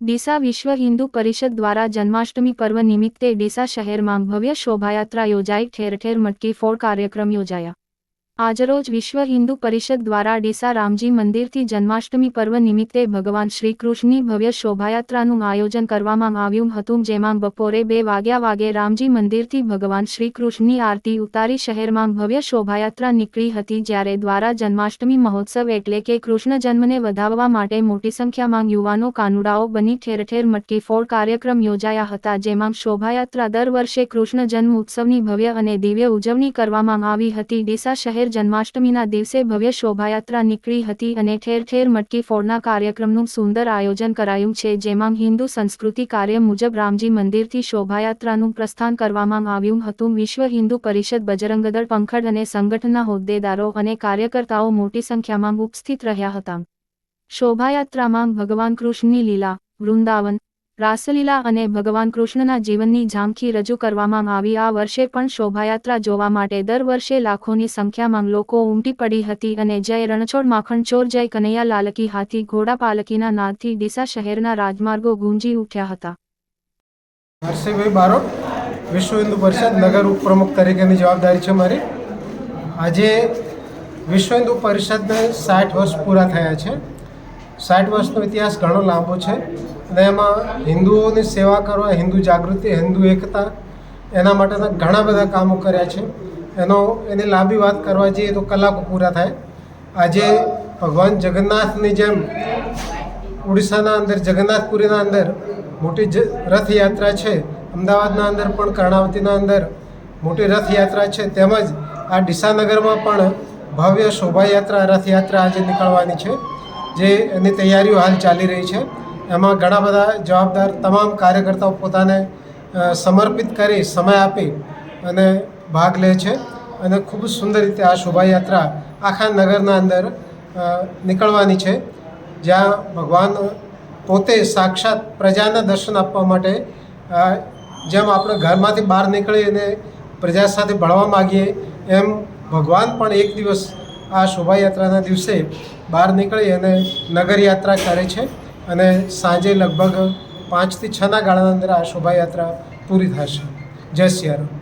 ડીસા વિશ્વ હિન્દુ પરિષદ દ્વારા જન્માષ્ટમી પર્વ નિમિત્તે ડીસા શહેરમાં ભવ્ય શોભાયાત્રા યોજાઈ, ઠેર ઠેર મટકી ફોડ કાર્યક્રમ યોજાયા. આજરોજ વિશ્વ હિન્દુ પરિષદ દ્વારા ડીસા રામજી મંદિરથી જન્માષ્ટમી પર્વ નિમિત્તે ભગવાન શ્રી કૃષ્ણની ભવ્ય શોભાયાત્રાનું આયોજન કરવામાં આવ્યું હતું, જેમાં બપોરે બે વાગ્યા વાગે રામજી મંદિરથી ભગવાન શ્રી કૃષ્ણની આરતી ઉતારી શહેરમાં ભવ્ય શોભાયાત્રા નીકળી હતી, જ્યારે દ્વારા જન્માષ્ટમી મહોત્સવ એટલે કે કૃષ્ણ જન્મને વધાવવા માટે મોટી સંખ્યામાં યુવાનો કાનુડાઓ બની ઠેર ઠેર મટકી ફોડ કાર્યક્રમ યોજાયા હતા, જેમાં શોભાયાત્રા દર વર્ષે કૃષ્ણ જન્મ ઉત્સવની ભવ્ય અને દિવ્ય ઉજવણી કરવામાં આવી હતી. ડીસા શહેર જન્માષ્ટમીના દિવસે ભવ્ય શોભાયાત્રા નીકળી હતી અને ઠેર ઠેર મટકી ફોડના કાર્યક્રમનું સુંદર આયોજન કરાયું છે, જેમાં હિન્દુ સંસ્કૃતિ કાર્ય મુજબ રામજી મંદિરથી શોભાયાત્રાનું પ્રસ્થાન કરવામાં આવ્યું હતું. વિશ્વ હિન્દુ પરિષદ બજરંગદળ, પંખડ અને સંગઠનના હોદ્દેદારો અને કાર્યકર્તાઓ મોટી સંખ્યામાં ઉપસ્થિત રહ્યા હતા. શોભાયાત્રામાં ભગવાન કૃષ્ણની લીલા, વૃંદાવન રાસલીલા અને ભગવાન કૃષ્ણના જીવનની ઝાંખી રજૂ કરવામાં આવી. આ વર્ષે પણ શોભાયાત્રા જોવા માટે દર વર્ષે લાખોની સંખ્યામાં લોકો ઉમટી પડી હતી અને જય રણછોડ માખણચોર જય કનૈયા લાલકી હાથી, ઘોડા પાલકીના નાદથી ડીસા શહેરના રાજમાર્ગો ગુંજી ઉઠ્યા હતા. હર્ષિભાઈ બારોટ વિશ્વ હિન્દુ પરિષદ નગર ઉપપ્રમુખ તરીકેની જવાબદારી છે મારી. આજે વિશ્વ હિન્દુ પરિષદને સાઠ વર્ષ પૂરા થયા છે. સાઠ વર્ષનો ઇતિહાસ ઘણો લાંબો છે અને એમાં હિન્દુઓની સેવા કરવા, હિન્દુ જાગૃતિ, હિન્દુ એકતા એના માટેના ઘણા બધા કામો કર્યા છે. એનો, એની લાંબી વાત કરવા જઈએ તો કલાકો પૂરા થાય. આજે ભગવાન જગન્નાથની જેમ ઉડીસાના અંદર, જગન્નાથપુરીના અંદર મોટી રથયાત્રા છે, અમદાવાદના અંદર પણ, કર્ણાવતીના અંદર મોટી રથયાત્રા છે, તેમજ આ ડીસાનગરમાં પણ ભવ્ય શોભાયાત્રા, રથયાત્રા આજે નીકળવાની છે. જે એની તૈયારીઓ હાલ ચાલી રહી છે. એમાં ઘણા બધા જવાબદાર તમામ કાર્યકર્તાઓ પોતાને સમર્પિત કરી સમય આપી અને ભાગ લે છે અને ખૂબ સુંદર રીતે આ શોભાયાત્રા આખા નગરના અંદર નીકળવાની છે. જ્યાં ભગવાન પોતે સાક્ષાત પ્રજાના દર્શન આપવા માટે જેમ આપણે ઘરમાંથી બહાર નીકળી અને પ્રજા સાથે ભળવા માગીએ, એમ ભગવાન પણ એક દિવસ આ શોભાયાત્રાના દિવસે બહાર નીકળી અને નગરયાત્રા કરે છે અને સાંજે લગભગ પાંચથી છના ગાળાના અંદર આ શોભાયાત્રા પૂરી થશે. જય સિયારામ.